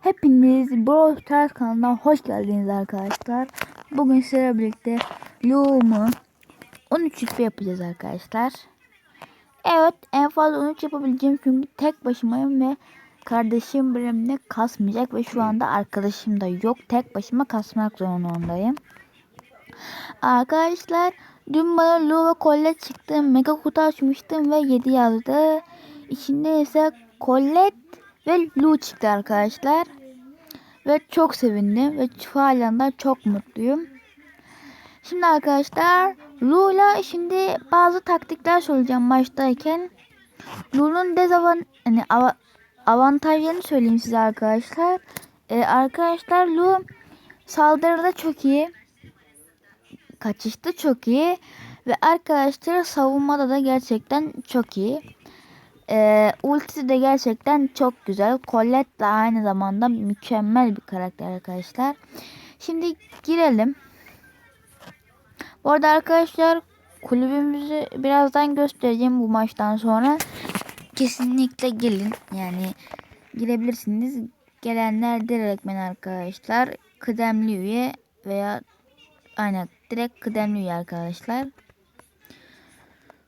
Hepiniz Brawl Stars kanalına hoş geldiniz arkadaşlar. Bugün sizlerle birlikte Luğum'u 13 rütbe yapacağız arkadaşlar. Evet en fazla 13 yapabileceğim çünkü tek başımayım ve kardeşim benimle kasmayacak ve şu anda arkadaşım da yok. Tek başıma kasmak zorundayım. Arkadaşlar dün bana Lu ve Colette çıktı. Mega kutu açmıştım ve 7 yazdı. İçinde ise Colette ve Lu çıktı arkadaşlar. Ve çok sevindim ve halen de çok mutluyum. Şimdi arkadaşlar Lu'la şimdi bazı taktikler söyleyeceğim maçtayken. Lu'nun dezavan hani av- avantajlarını söyleyeyim size arkadaşlar. Ee, arkadaşlar Lu saldırıda çok iyi. Kaçışta çok iyi. Ve arkadaşlar savunmada da gerçekten çok iyi. Ee, ultisi de gerçekten çok güzel. Colette de aynı zamanda mükemmel bir karakter arkadaşlar. Şimdi girelim. Bu arada arkadaşlar kulübümüzü birazdan göstereceğim bu maçtan sonra. Kesinlikle gelin. Yani girebilirsiniz. Gelenler direktmen arkadaşlar. Kıdemli üye veya aynen direkt kıdemli üye arkadaşlar.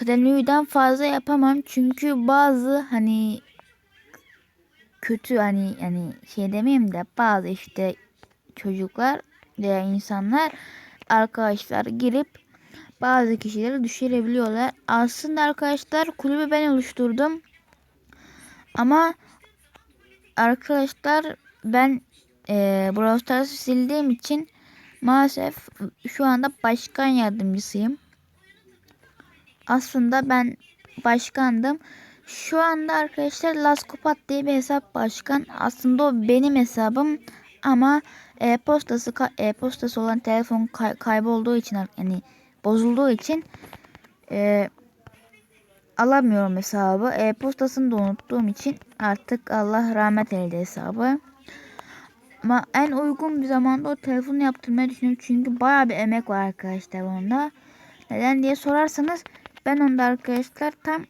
Üyeden fazla yapamam çünkü bazı hani kötü hani yani şey demeyeyim de bazı işte çocuklar veya insanlar arkadaşlar girip bazı kişileri düşürebiliyorlar. Aslında arkadaşlar kulübü ben oluşturdum. Ama arkadaşlar ben e, Brawl Stars'ı sildiğim için maalesef şu anda başkan yardımcısıyım. Aslında ben başkandım. Şu anda arkadaşlar Laskopat diye bir hesap başkan. Aslında o benim hesabım ama e-postası e-postası olan telefon kay kaybolduğu için yani bozulduğu için e, alamıyorum hesabı. E-postasını da unuttuğum için artık Allah rahmet eyledi hesabı. Ama en uygun bir zamanda o telefonu yaptırmayı düşünüyorum. Çünkü baya bir emek var arkadaşlar onda. Neden diye sorarsanız ben onda arkadaşlar tam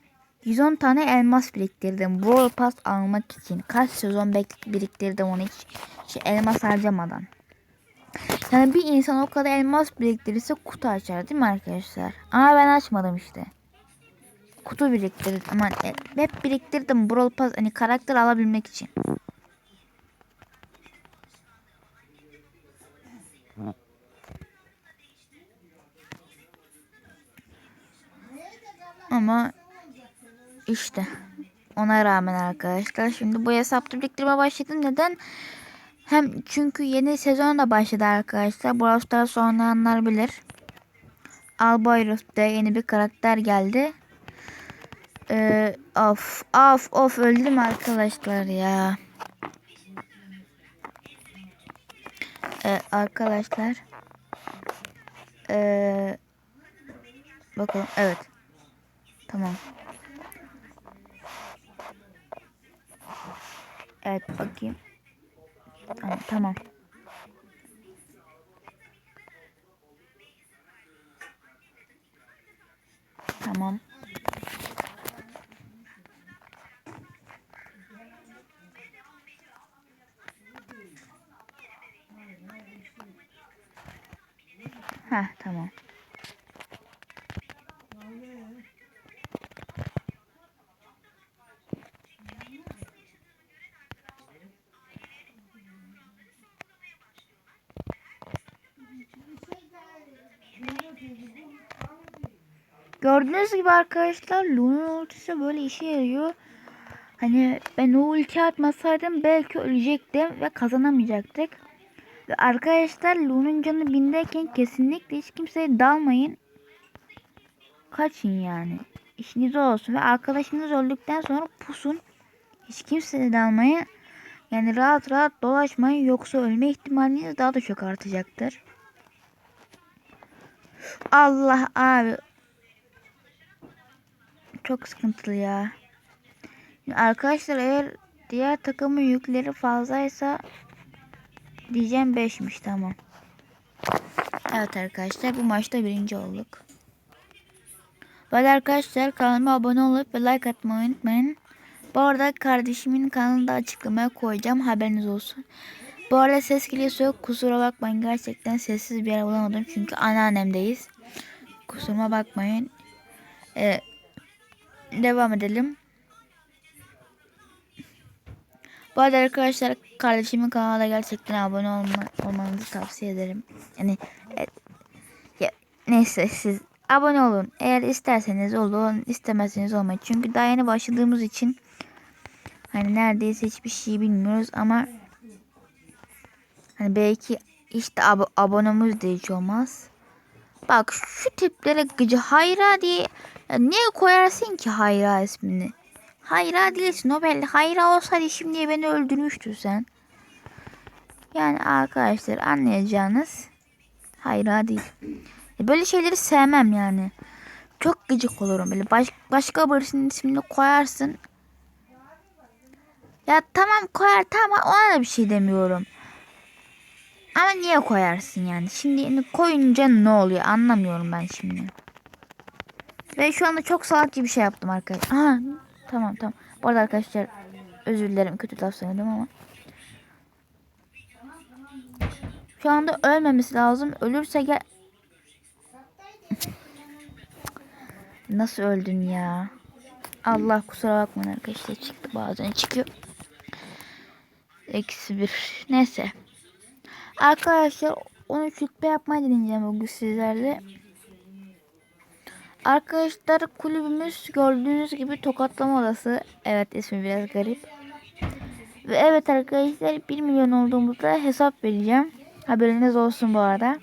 110 tane elmas biriktirdim. Brawl Pass almak için. Kaç sezon biriktirdim onu hiç şey, elmas harcamadan. Yani bir insan o kadar elmas biriktirirse kutu açar değil mi arkadaşlar? Ama ben açmadım işte. Kutu biriktirdim. Ama hep biriktirdim Brawl Pass hani karakter alabilmek için. Ama işte ona rağmen arkadaşlar şimdi bu hesapta biriktirme başladım. Neden? Hem çünkü yeni sezon da başladı arkadaşlar. Brawl Stars oynayanlar bilir. Alboyrus'ta yeni bir karakter geldi. Ee, of of of öldüm arkadaşlar ya. Ee, arkadaşlar. Ee, bakalım evet. Tamam. Evet bakayım. Tamam tamam. Tamam. Ha tamam. Gördüğünüz gibi arkadaşlar Luna'nın ultisi böyle işe yarıyor. Hani ben o ulti atmasaydım belki ölecektim ve kazanamayacaktık. Ve arkadaşlar Luna'nın canı bindeyken kesinlikle hiç kimseye dalmayın. Kaçın yani. İşiniz olsun ve arkadaşınız öldükten sonra pusun. Hiç kimseye dalmayın. Yani rahat rahat dolaşmayın yoksa ölme ihtimaliniz daha da çok artacaktır. Allah abi çok sıkıntılı ya. Arkadaşlar eğer diğer takımın yükleri fazlaysa diyeceğim 5'miş tamam. Evet arkadaşlar bu maçta birinci olduk. Ve arkadaşlar kanalıma abone olup ve like atmayı unutmayın. Bu arada kardeşimin kanalını da açıklamaya koyacağım. Haberiniz olsun. Bu arada ses geliyorsa kusura bakmayın. Gerçekten sessiz bir yer bulamadım. Çünkü anneannemdeyiz. Kusuruma bakmayın. Ee, devam edelim. Bu arada arkadaşlar kardeşimin kanalına gerçekten abone olma, olmanızı tavsiye ederim. Yani e, ya, neyse siz abone olun. Eğer isterseniz olun, istemezseniz olmayın. Çünkü daha yeni başladığımız için hani neredeyse hiçbir şey bilmiyoruz ama hani belki işte ab abonemiz de hiç olmaz. Bak şu tiplere gıcı Hayra diye ya niye koyarsın ki Hayra ismini? Hayra değilsin o belli. Hayra olsaydı şimdi beni öldürmüştün sen. Yani arkadaşlar anlayacağınız Hayra değil. E, Böyle şeyleri sevmem yani. Çok gıcık olurum böyle. Baş, başka birisinin ismini koyarsın. Ya tamam koyar tamam ona da bir şey demiyorum. Ama niye koyarsın yani? Şimdi koyunca ne oluyor anlamıyorum ben şimdi. Ve şu anda çok salakça bir şey yaptım arkadaşlar. Aha, tamam tamam. Bu arada arkadaşlar özür dilerim kötü laf söyledim ama. Şu anda ölmemesi lazım. Ölürse gel... Nasıl öldün ya? Allah kusura bakmayın arkadaşlar çıktı bazen çıkıyor. Eksi bir. Neyse. Arkadaşlar 13 rütbe yapmayı deneyeceğim bugün sizlerle. Arkadaşlar kulübümüz gördüğünüz gibi tokatlama odası. Evet ismi biraz garip. Ve evet arkadaşlar 1 milyon olduğumuzda hesap vereceğim. Haberiniz olsun bu arada.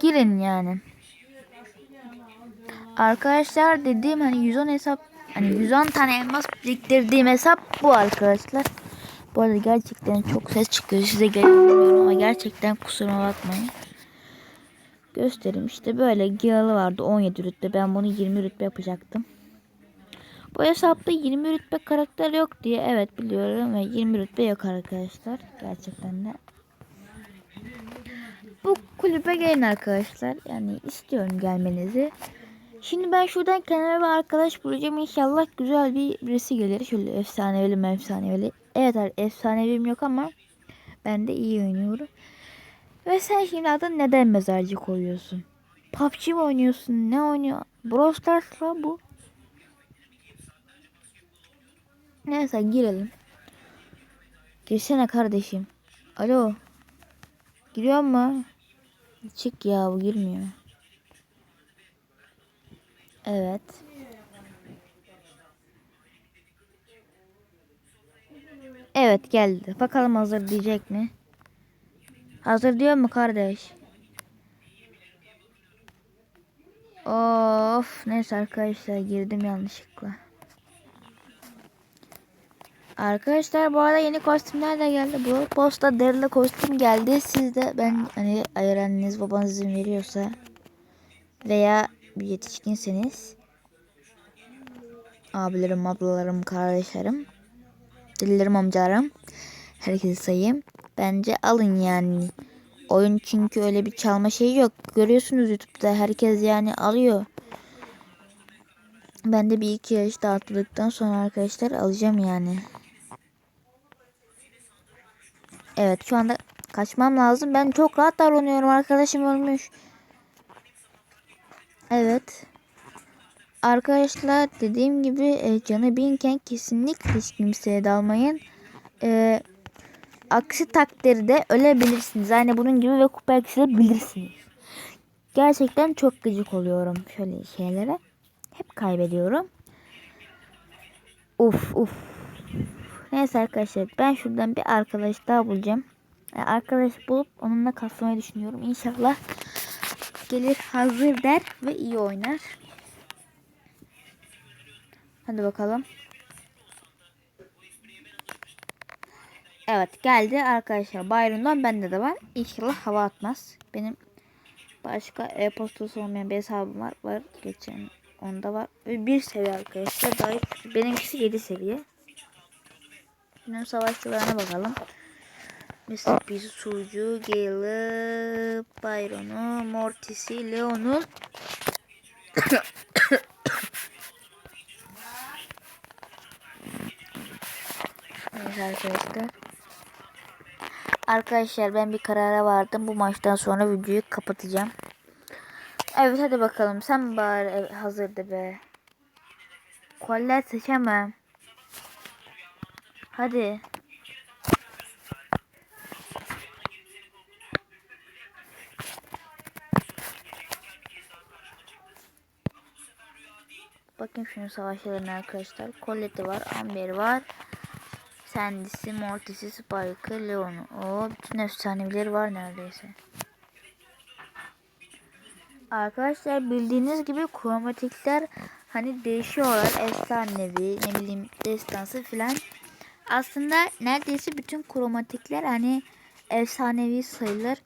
Girin yani. Arkadaşlar dediğim hani 110 hesap hani 110 tane elmas biriktirdiğim hesap bu arkadaşlar. Bu arada gerçekten çok ses çıkıyor size geliyorum ama gerçekten kusuruma bakmayın. Göstereyim işte böyle giyalı vardı 17 rütbe ben bunu 20 rütbe yapacaktım. Bu hesapta 20 rütbe karakter yok diye evet biliyorum ve 20 rütbe yok arkadaşlar gerçekten de. Bu kulübe gelin arkadaşlar yani istiyorum gelmenizi. Şimdi ben şuradan kendime bir arkadaş bulacağım. İnşallah güzel bir birisi gelir. Şöyle efsanevili mi efsanevili. Evet efsanevim yok ama ben de iyi oynuyorum. Ve sen şimdi adın neden mezarcı koyuyorsun? PUBG mi oynuyorsun? Ne oynuyor? Brawl Stars lan bu. Neyse girelim. Girsene kardeşim. Alo. Giriyor mu? Çık ya bu girmiyor. Evet. Evet geldi. Bakalım hazır diyecek mi? Hazır diyor mu kardeş? Of neyse arkadaşlar girdim yanlışlıkla. Arkadaşlar bu arada yeni kostümler de geldi. Bu posta derili kostüm geldi. Siz de ben hani eğer anneniz babanız izin veriyorsa veya bir yetişkinseniz abilerim, ablalarım, kardeşlerim, dillerim, amcalarım herkesi sayayım. Bence alın yani. Oyun çünkü öyle bir çalma şeyi yok. Görüyorsunuz YouTube'da herkes yani alıyor. Ben de bir iki yaş dağıtıldıktan sonra arkadaşlar alacağım yani. Evet şu anda kaçmam lazım. Ben çok rahat davranıyorum. Arkadaşım ölmüş. Evet. Arkadaşlar dediğim gibi e, canı binken kesinlikle hiç kimseye dalmayın. E, aksi takdirde ölebilirsiniz. Yani bunun gibi ve kupa bilirsiniz. Gerçekten çok gıcık oluyorum şöyle şeylere. Hep kaybediyorum. Uf uf. Neyse arkadaşlar ben şuradan bir arkadaş daha bulacağım. Yani arkadaş bulup onunla kasmayı düşünüyorum. İnşallah gelir hazır der ve iyi oynar. Hadi bakalım. Evet geldi arkadaşlar. Byron'dan bende de var. İnşallah hava atmaz. Benim başka e-postası olmayan bir hesabım var. Var geçen onda var. Bir seviye arkadaşlar. Daha benimkisi 7 seviye. Şimdi savaşçılarına bakalım. Mesela bir Sucu, Gale'ı, Byron'u, Mortis'i, Leon'u arkadaşlar. Arkadaşlar ben bir karara vardım. Bu maçtan sonra videoyu kapatacağım. Evet hadi bakalım. Sen bari ev- hazırdı be. Koller seçemem. Hadi. Bakın şunun savaşlarına arkadaşlar. Colette var, Amber var. Sandy'si, Mortis'i, Spike'ı, Leon'u. O bütün efsaneleri var neredeyse. Arkadaşlar bildiğiniz gibi kromatikler hani değişiyorlar. Efsanevi, ne bileyim destansı filan. Aslında neredeyse bütün kromatikler hani efsanevi sayılır.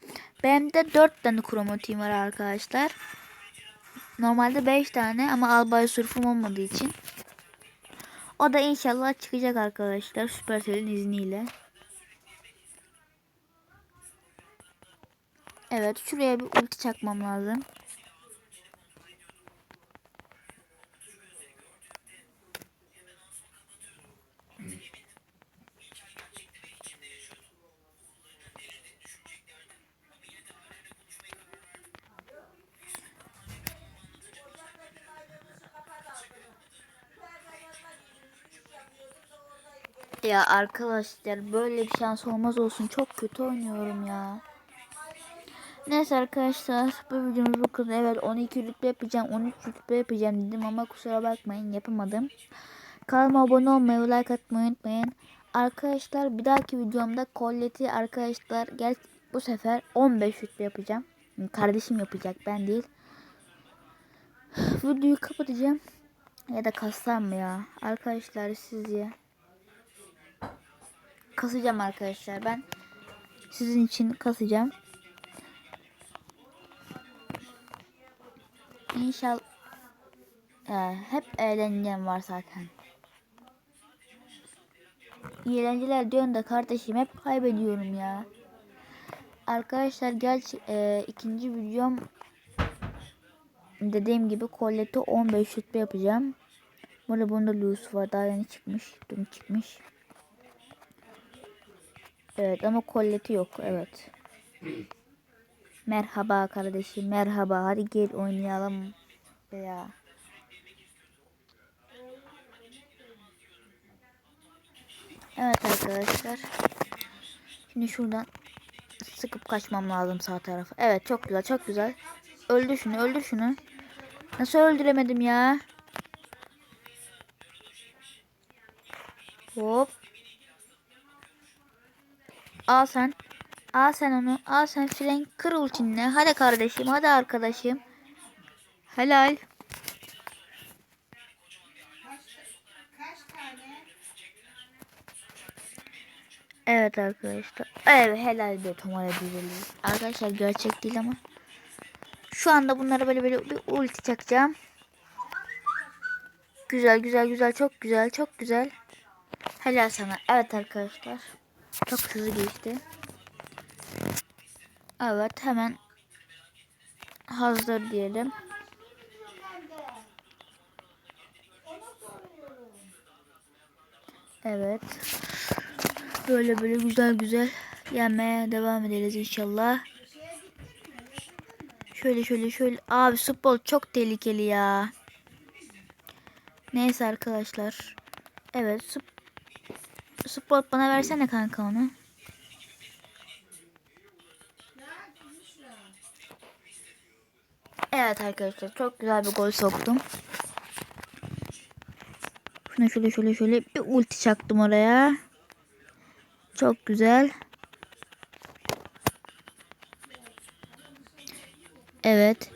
Benim de 4 tane kromatiğim var arkadaşlar. Normalde 5 tane ama albay surfum olmadığı için. O da inşallah çıkacak arkadaşlar Supercell'in izniyle. Evet şuraya bir ulti çakmam lazım. Ya arkadaşlar böyle bir şans olmaz olsun. Çok kötü oynuyorum ya. Neyse arkadaşlar bu videomuz bu kadar. Evet 12 rütbe yapacağım. 13 rütbe yapacağım dedim ama kusura bakmayın yapamadım. Kanalıma abone olmayı, like atmayı unutmayın. Arkadaşlar bir dahaki videomda kolleti arkadaşlar gel bu sefer 15 rütbe yapacağım. Kardeşim yapacak ben değil. Videoyu kapatacağım. Ya da kassam ya? Arkadaşlar sizce kasacağım arkadaşlar. Ben sizin için kasacağım. İnşallah Ee, hep eğlencem var zaten. Eğlenceler diyorsun da kardeşim hep kaybediyorum ya. Arkadaşlar gel e, ikinci videom dediğim gibi kolleti 15 rütbe yapacağım. Burada bunda Lucy var daha yeni çıkmış. Dün çıkmış. Evet ama kolleti yok evet. Merhaba kardeşim merhaba hadi gel oynayalım. Ya. Evet arkadaşlar. Şimdi şuradan sıkıp kaçmam lazım sağ tarafa. Evet çok güzel çok güzel. Öldür şunu öldür şunu. Nasıl öldüremedim ya? Hop. Al sen. Al sen onu. Al sen frenk kır ultinle. Hadi kardeşim. Hadi arkadaşım. Helal. Evet arkadaşlar. Evet helal bir tomara düzeli. Arkadaşlar gerçek değil ama. Şu anda bunlara böyle böyle bir ulti çakacağım. Güzel güzel güzel çok güzel çok güzel. Helal sana. Evet arkadaşlar. Çok hızlı geçti. Evet hemen hazır diyelim. Evet. Böyle böyle güzel güzel yenmeye devam ederiz inşallah. Şöyle şöyle şöyle. Abi futbol çok tehlikeli ya. Neyse arkadaşlar. Evet. Spor bana versene kanka onu. Evet arkadaşlar çok güzel bir gol soktum. Şuna şöyle şöyle şöyle bir ulti çaktım oraya. Çok güzel. Evet.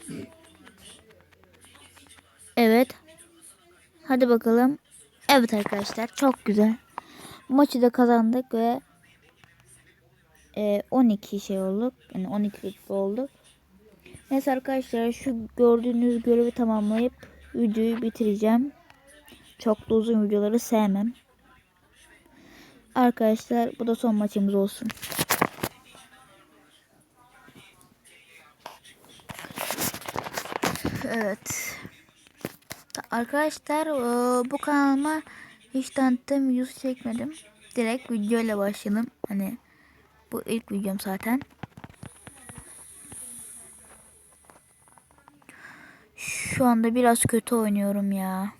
Evet. Hadi bakalım. Evet arkadaşlar çok güzel. Maçı da kazandık ve e, 12 şey olduk. Yani 12 rütbe olduk. Neyse arkadaşlar şu gördüğünüz görevi tamamlayıp videoyu bitireceğim. Çok da uzun videoları sevmem. Arkadaşlar bu da son maçımız olsun. Evet. Arkadaşlar e, bu kanalıma hiç tanıttığım videosu çekmedim. direkt videoyla başlayalım. Hani bu ilk videom zaten. Şu anda biraz kötü oynuyorum ya.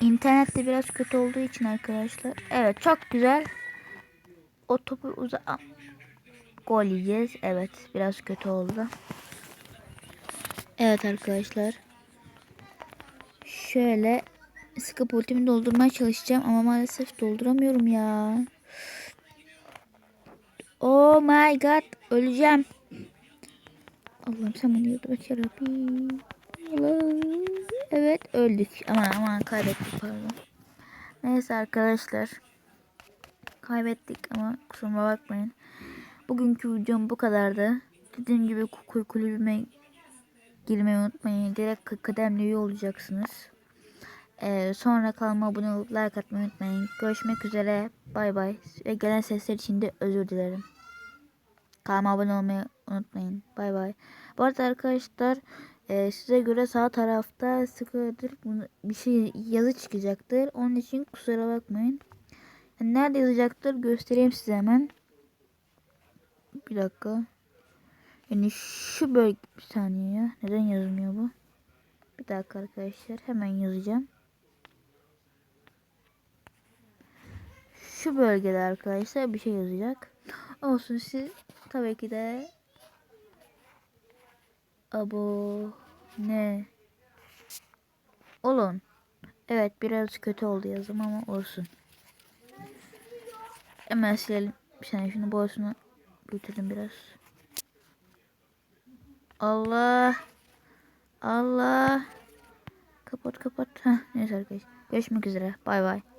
İnternette biraz kötü olduğu için arkadaşlar. Evet çok güzel. O topu uza... Gol yiyeceğiz. Evet biraz kötü oldu. Evet arkadaşlar. Şöyle sıkıp ultimi doldurmaya çalışacağım ama maalesef dolduramıyorum ya. Oh my god öleceğim. Allah'ım sen beni yardım et. Evet öldük. Aman aman kaybettik pardon. Neyse arkadaşlar. Kaybettik ama kusuruma bakmayın. Bugünkü videom bu kadardı. Dediğim gibi kulübüme girmeyi unutmayın. Direkt kademli üye olacaksınız. Ee, sonra kanalıma abone olup like atmayı unutmayın. Görüşmek üzere. Bay bay. Ve gelen sesler için de özür dilerim. Kanalıma abone olmayı unutmayın. Bay bay. Bu arada arkadaşlar e, size göre sağ tarafta sıkıdır bir şey yazı çıkacaktır. Onun için kusura bakmayın. Yani nerede yazacaktır göstereyim size hemen. Bir dakika. Yani şu bölge bir saniye ya. Neden yazmıyor bu? Bir dakika arkadaşlar hemen yazacağım. Şu bölgede arkadaşlar bir şey yazacak. Olsun siz tabii ki de abone olun. Evet biraz kötü oldu yazım ama olsun. Hemen silelim. Bir saniye şunu boyasını büyütelim biraz. Allah. Allah. Kapat kapat. Heh, neyse arkadaşlar. Görüşmek üzere. Bay bay.